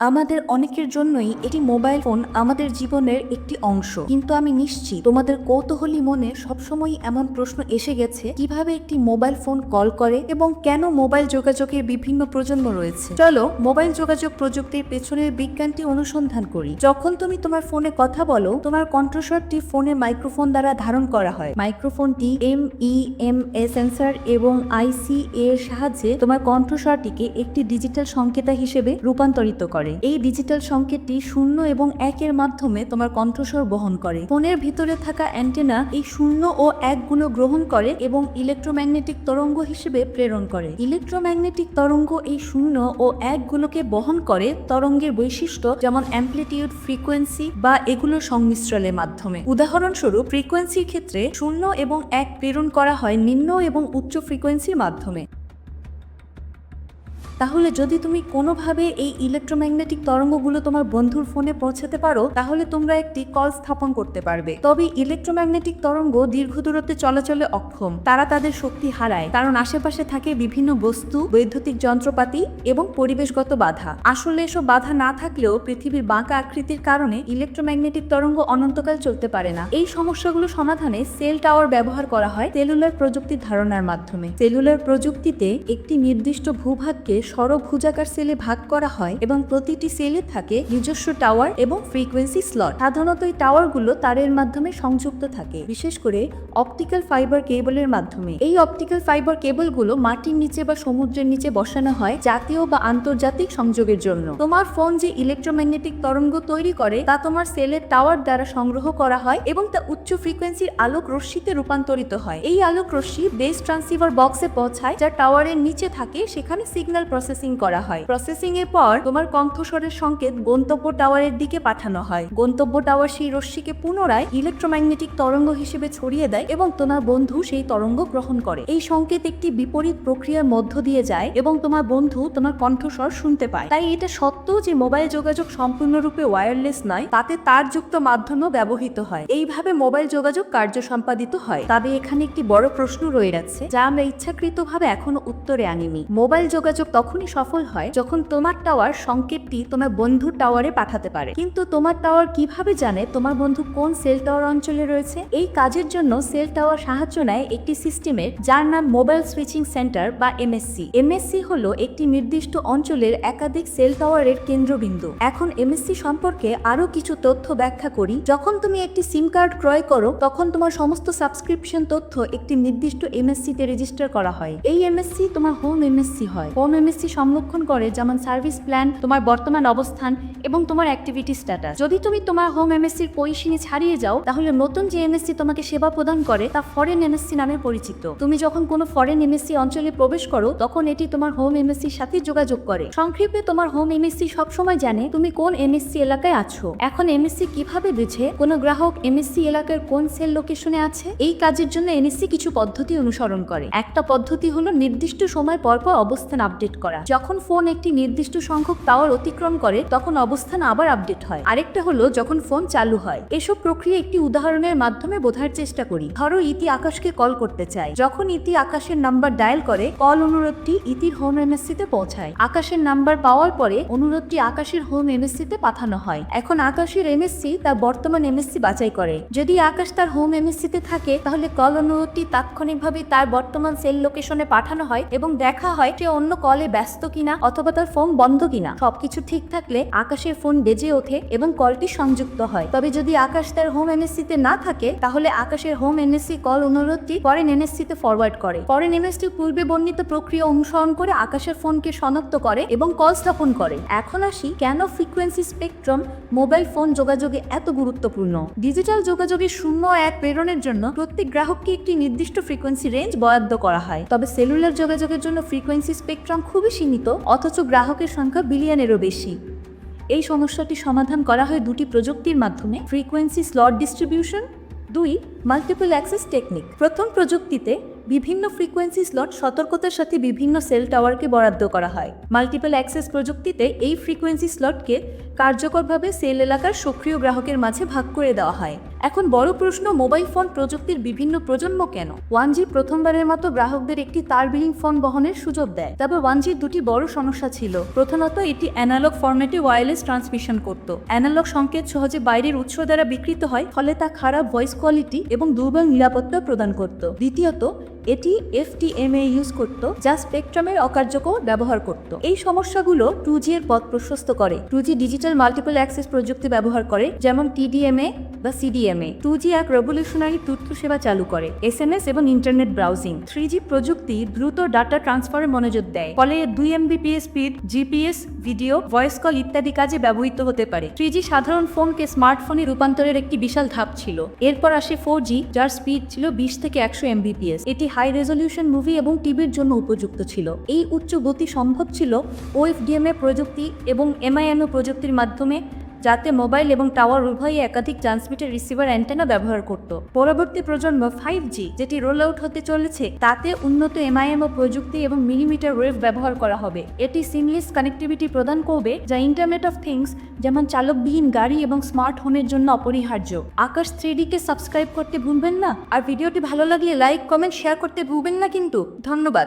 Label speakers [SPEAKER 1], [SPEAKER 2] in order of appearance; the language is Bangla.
[SPEAKER 1] আমাদের অনেকের জন্যই এটি মোবাইল ফোন আমাদের জীবনের একটি অংশ। কিন্তু আমি নিশ্চিত তোমাদের কৌতূহলী মনে সবসময় এমন প্রশ্ন এসে গেছে, কীভাবে একটি মোবাইল ফোন কল করে এবং কেন মোবাইল যোগাযোগের বিভিন্ন প্রজন্ম রয়েছে। চলো মোবাইল যোগাযোগ প্রযুক্তির পেছনের বিজ্ঞানটি অনুসন্ধান করি। যখন তুমি তোমার ফোনে কথা বলো, তোমার কণ্ঠস্বরটি ফোনে মাইক্রোফোন দ্বারা ধারণ করা হয়। মাইক্রোফোনটি M E M A sensor এবং আইসি এর সাহায্যে তোমার কণ্ঠস্বরটিকে একটি ডিজিটাল সংকেতা হিসেবে রূপান্তরিত করে। এই ডিজিটাল সংকেতটি শূন্য এবং একের মাধ্যমে তোমার কণ্ঠস্বর বহন করে। ফোনের ভিতরে থাকা অ্যান্টেনা এই শূন্য ও একগুলো গ্রহণ করে এবং ইলেকট্রোম্যাগনেটিক তরঙ্গ হিসেবে প্রেরণ করে। ইলেকট্রোম্যাগনেটিক তরঙ্গ এই শূন্য ও একগুলোকে বহন করে তরঙ্গের বৈশিষ্ট্য যেমন অ্যাম্প্লিটিউড ফ্রিকোয়েন্সি বা এগুলোর সংমিশ্রণের মাধ্যমে। উদাহরণস্বরূপ ফ্রিকোয়েন্সির ক্ষেত্রে শূন্য এবং এক প্রেরণ করা হয় নিম্ন এবং উচ্চ ফ্রিকোয়েন্সির মাধ্যমে। তাহলে যদি তুমি কোনোভাবে এই ইলেকট্রোম্যাগনেটিক তরঙ্গগুলো তোমার বন্ধুর ফোনে পৌঁছাতে পারো, তাহলে তোমরা একটি কল স্থাপন করতে পারবে। তবে ইলেকট্রোম্যাগনেটিক তরঙ্গ দীর্ঘ দূরত্বে চলাচলে অক্ষম। তারা তাদের শক্তি হারায়, কারণ আশেপাশে থাকে বিভিন্ন বস্তু, বৈদ্যুতিক যন্ত্রপাতি এবং পরিবেশগত বাধা। আসলে এসব বাধা না থাকলেও পৃথিবীর বাঁকা আকৃতির কারণে ইলেকট্রোম্যাগনেটিক তরঙ্গ অনন্তকাল চলতে পারে না। এই সমস্যাগুলো সমাধানে সেল টাওয়ার ব্যবহার করা হয় সেলুলার প্রযুক্তির ধারণার মাধ্যমে। সেলুলার প্রযুক্তিতে একটি নির্দিষ্ট ভূভাগকে সরভুজাকার সেলে ভাগ করা হয় এবং প্রতিটি সেলে থাকে নিজস্ব টাওয়ার এবং ফ্রিকোয়েন্সি স্লট। সাধারণত এই টাওয়ারগুলো তারের মাধ্যমে সংযুক্ত থাকে, বিশেষ করে অপটিক্যাল ফাইবার কেবলের মাধ্যমে। এই অপটিক্যাল ফাইবার কেবলগুলো মাটির নিচে বা সমুদ্রের নিচে বসানো হয় জাতীয় বা আন্তর্জাতিক সংযোগের জন্য। তোমার ফোন যে ইলেকট্রোম্যাগনেটিক তরঙ্গ তৈরি করে, তা তোমার সেলের টাওয়ার দ্বারা সংগ্রহ করা হয় এবং তা উচ্চ ফ্রিকোয়েন্সির আলোক রশ্মিতে রূপান্তরিত হয়। এই আলোক রশ্মি বেস ট্রান্সিভার বক্সে পৌঁছায়, যা টাওয়ারের নিচে থাকে, সেখানে সিগন্যাল প্রসেসিং করা হয়। প্রসেসিং এর পর তোমার কণ্ঠস্বরের সংকেত গন্তব্য টাওয়ারের দিকে পাঠানো হয়। গন্তব্য টাওয়ার সেই রশ্মিকে পুনরায় ইলেকট্রোম্যাগনেটিক তরঙ্গ হিসেবে ছড়িয়ে দেয় এবং তোমার বন্ধু সেই তরঙ্গ গ্রহণ করে। এই সংকেত একটি বিপরীত প্রক্রিয়ার মধ্য দিয়ে যায় এবং তোমার বন্ধু তোমার কণ্ঠস্বর শুনতে পায়। তাই এটা সত্ত্বেও যে মোবাইল যোগাযোগ সম্পূর্ণরূপে ওয়্যারলেস নয়, তাতে তারযুক্ত মাধ্যমও ব্যবহৃত হয়। এইভাবে মোবাইল যোগাযোগ কার্য সম্পাদিত হয়। তবে এখানে একটি বড় প্রশ্ন রয়ে যাচ্ছে, যা আমরা ইচ্ছাকৃতভাবে এখনও উত্তরে আনিনি। মোবাইল যোগাযোগ তখনই সফল হয় যখন তোমার টাওয়ার সংকেতটি তোমার বন্ধুর টাওয়ারে পাঠাতে পারে। কিন্তু তোমার টাওয়ার কীভাবে জানে তোমার বন্ধু কোন সেল টাওয়ার অঞ্চলে রয়েছে? এই কাজের জন্য সেল টাওয়ার সাহায্য নেয় একটি সিস্টেমের, যার নাম মোবাইল সুইচিং সেন্টার বা এমএসসি। এমএসসি হলো একটি নির্দিষ্ট অঞ্চলের একাধিক সেল টাওয়ারের কেন্দ্রবিন্দু। এখন এমএসসি সম্পর্কে আরও কিছু তথ্য ব্যাখ্যা করি। যখন তুমি একটি সিম কার্ড ক্রয় করো, তখন তোমার সমস্ত সাবস্ক্রিপশন তথ্য একটি নির্দিষ্ট এমএসসি তে রেজিস্টার করা হয়। এই এমএসসি তোমার হোম এমএসসি হয়। হোম এমএসসি সংরক্ষণ করে যেমন সার্ভিস প্ল্যান, তোমার বর্তমান অবস্থান এবং তোমার অ্যাক্টিভিটি স্ট্যাটাস। যদি তুমি তোমার হোম এমএসসির পরিসীমে ছাড়িয়ে যাও, তাহলে নতুন যে এমএসসি তোমাকে সেবা প্রদান করে, তা ফরেন এমএসসি নামে পরিচিত। তুমি যখন কোনো ফরেন এমএসসি অঞ্চলে প্রবেশ করো, তখন এটি তোমার হোম এমএসসির সাথে যোগাযোগ করে। সংক্ষেপে তোমার হোম এমএসসি সবসময় জানে তুমি কোন এমএসসি এলাকায় আছো। এখন এমএসসি কীভাবে বুঝে কোনো গ্রাহক এমএসসি এলাকার কোন সেল লোকেশনে আছে? এই কাজের জন্য এনএসসি কিছু পদ্ধতি অনুসরণ করে। একটা পদ্ধতি হলো নির্দিষ্ট সময় পর পর অবস্থান আপডেট করা। যখন ফোন একটি নির্দিষ্ট সংখ্যক টাওয়ার অতিক্রম করে, তখন অবস্থান আবার আপডেট হয়। আরেকটা হলো, যখন ফোন চালু হয়। এসব প্রক্রিয়া একটি উদাহরণের মাধ্যমে বোঝার চেষ্টা করি। ধরো, ইতি আকাশকে কল করতে চাই। যখন ইতি আকাশের নাম্বার ডায়াল করে, কল অনুরোধটি ইতির হোম এমএসসি তে পৌঁছায়। আকাশের নাম্বার পাওয়ার পরে, অনুরোধটি আকাশের হোম এমএসসি তে পাঠানো হয়। এখন আকাশের এমএসসি তার বর্তমান এমএসসি বাছাই করে। যদি আকাশ তার হোম এমএসসি তে থাকে, তাহলে কল অনুরোধটি তাৎক্ষণিকভাবে তার বর্তমান সেল লোকেশনে পাঠানো হয় এবং দেখা হয় সে অন্য কলে ব্যস্ত কিনা অথবা তার ফোন বন্ধ কিনা, সবকিছু ঠিক থাকলে আকাশের ফোন বেজে ওঠে এবং কলটি সংযুক্ত হয়। তবে যদি আকাশ তার হোম এনএসসি তে না থাকে, তাহলে আকাশের হোম এনএসসি কল অনুরোধটি ফরেন এনএসসি তে ফরওয়ার্ড করে। ফরেন এনএসসি পূর্বে বর্ণিত প্রক্রিয়া অনুসরণ করে আকাশের ফোনকে শনাক্ত করে এবং কল স্থাপন করে। এখন আসি কেন ফ্রিকোয়েন্সি স্পেকট্রাম মোবাইল ফোন যোগাযোগে এত গুরুত্বপূর্ণ? ডিজিটাল যোগাযোগের শূন্য এক প্রেরণের জন্য প্রত্যেক গ্রাহককে একটি নির্দিষ্ট ফ্রিকোয়েন্সি রেঞ্জ বরাদ্দ করা হয়। তবে সেলুলার যোগাযোগের জন্য ফ্রিকোয়েন্সি স্পেকট্রাম খুবই সীমিত, অথচ গ্রাহকের সংখ্যা বিলিয়নেরও বেশি। এই সমস্যাটি সমাধান করা হয় দুটি প্রযুক্তির মাধ্যমে, ফ্রিকোয়েন্সি স্লট ডিস্ট্রিবিউশন, দুই মাল্টিপল অ্যাক্সেস টেকনিক প্রথম প্রযুক্তিতে বিভিন্ন ফ্রিকোয়েন্সি স্লট সতর্কতার সাথে বিভিন্ন সেল টাওয়ারকে বরাদ্দ করা হয়। মাল্টিপল অ্যাক্সেস প্রযুক্তিতে এই ফ্রিকোয়েন্সি স্লটকে কার্যকরভাবে সেল এলাকার সক্রিয় গ্রাহকের মাঝে ভাগ করে দেওয়া হয়। এখন বড় প্রশ্ন, মোবাইল ফোন প্রযুক্তির বিভিন্ন প্রজন্ম কেন? ওয়ান জি প্রথমবারের মতো গ্রাহকদের একটি তারবিহীন ফোন বহনের সুযোগ দেয়। তবে ওয়ান জির দুটি বড় সমস্যা ছিল। প্রথমত, এটি অ্যানালগ ফরম্যাটে ওয়্যারলেস ট্রান্সমিশন করত। অ্যানালগ সংকেত সহজে বাইরের উৎস দ্বারা বিকৃত হয়, ফলে তা খারাপ ভয়েস কোয়ালিটি এবং দুর্বল নিরাপত্তা প্রদান করত। দ্বিতীয়ত এটি এফটিএমএ ইউজ করত, যা স্পেকট্রামের অকার্যকর ব্যবহার করত। এই সমস্যাগুলো টু জি এর পথ প্রশস্ত করে। Two G digital multiple access প্রযুক্তি ব্যবহার করে, যেমন টিডিএমএ বা সিডিএমএ টু জি এক রেভলিউশনারি তথ্য সেবা চালু করে এস এম এস এবং ইন্টারনেট ব্রাউজিং থ্রি জি প্রযুক্তি দ্রুত ডাটা ট্রান্সফারে মনোযোগ দেয়, ফলে দুই Mbps speed GPS video voice call ইত্যাদি কাজে ব্যবহৃত হতে পারে। থ্রি জি সাধারণ ফোনকে স্মার্টফোনে রূপান্তরের একটি বিশাল ধাপ ছিল। এরপর আসে ফোর জি যার স্পিড ছিল বিশ থেকে একশো এমবিপিএস এটি হাই রেজলিউশন মুভি এবং টিভির জন্য উপযুক্ত ছিল। এই উচ্চ গতি সম্ভব ছিল ওএফডিএমএ প্রযুক্তি এবং এমআইএমও প্রযুক্তির মাধ্যমে যাতে মোবাইল এবং টাওয়ার উভয়ই একাধিক ট্রান্সমিটার রিসিভার অ্যান্টেনা ব্যবহার করত। পরবর্তী প্রজন্ম ফাইভ জি যেটি রোল আউট হতে চলেছে, তাতে উন্নত এমআইএমও প্রযুক্তি এবং মিলিমিটার ওয়েভ ব্যবহার করা হবে। এটি সিমলেস কানেক্টিভিটি প্রদান করবে, যা ইন্টারনেট অফ থিংস যেমন চালকবিহীন গাড়ি এবং স্মার্ট হোমের জন্য অপরিহার্য। আকাশ থ্রি থ্রিডিকে সাবস্ক্রাইব করতে ভুলবেন না। আর ভিডিওটি ভালো লাগলে লাইক কমেন্ট শেয়ার করতে ভুলবেন না কিন্তু। ধন্যবাদ।